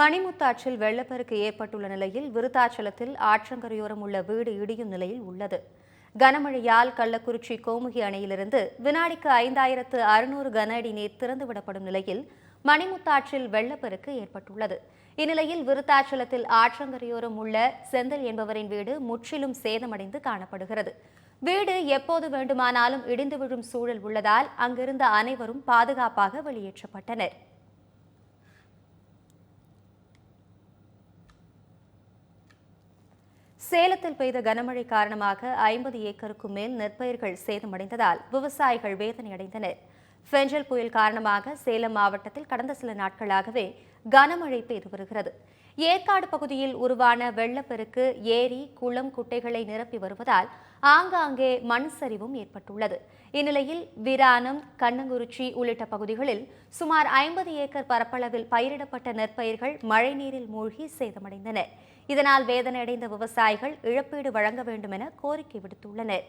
மணிமுத்தாற்றில் வெள்ளப்பெருக்கு ஏற்பட்டுள்ள நிலையில் விருத்தாச்சலத்தில் ஆற்றங்கரையோரம் உள்ள வீடு இடியும் நிலையில் உள்ளது. கனமழையால் கள்ளக்குறிச்சி கோமுகி அணையிலிருந்து வினாடிக்கு ஐந்தாயிரத்து அறுநூறு கன அடி நீர் திறந்துவிடப்படும் நிலையில் மணிமுத்தாற்றில் வெள்ளப்பெருக்கு ஏற்பட்டுள்ளது. இந்நிலையில் விருத்தாச்சலத்தில் ஆற்றங்கரையோரம் உள்ள செந்தில் என்பவரின் வீடு முற்றிலும் சேதமடைந்து காணப்படுகிறது. வீடு எப்போது வேண்டுமானாலும் இடிந்து விழும் சூழல் உள்ளதால் அங்கிருந்த அனைவரும் பாதுகாப்பாக வெளியேற்றப்பட்டனர். சேலத்தில் பெய்த கனமழை காரணமாக ஐம்பது ஏக்கருக்கும் மேல் நெற்பயிர்கள் சேதமடைந்ததால் விவசாயிகள் வேதனையடைந்தனர். ஃபெஞ்சல் புயல் காரணமாக சேலம் மாவட்டத்தில் கடந்த சில நாட்களாகவே கனமழை பெய்து வருகிறது. ஏற்காடு பகுதியில் உருவான வெள்ளப்பெருக்கு ஏரி குளம் குட்டைகளை நிரப்பி வருவதால் ஆங்காங்கே மண் சரிவும் ஏற்பட்டுள்ளது. இந்நிலையில் விரானம் கண்ணங்குறிச்சி உள்ளிட்ட பகுதிகளில் சுமார் ஐம்பது ஏக்கர் பரப்பளவில் பயிரிடப்பட்ட நெற்பயிர்கள் மழைநீரில் மூழ்கி சேதமடைந்தன. இதனால் வேதனையடைந்த விவசாயிகள் இழப்பீடு வழங்க வேண்டும் என கோரிக்கை விடுத்துள்ளனர்.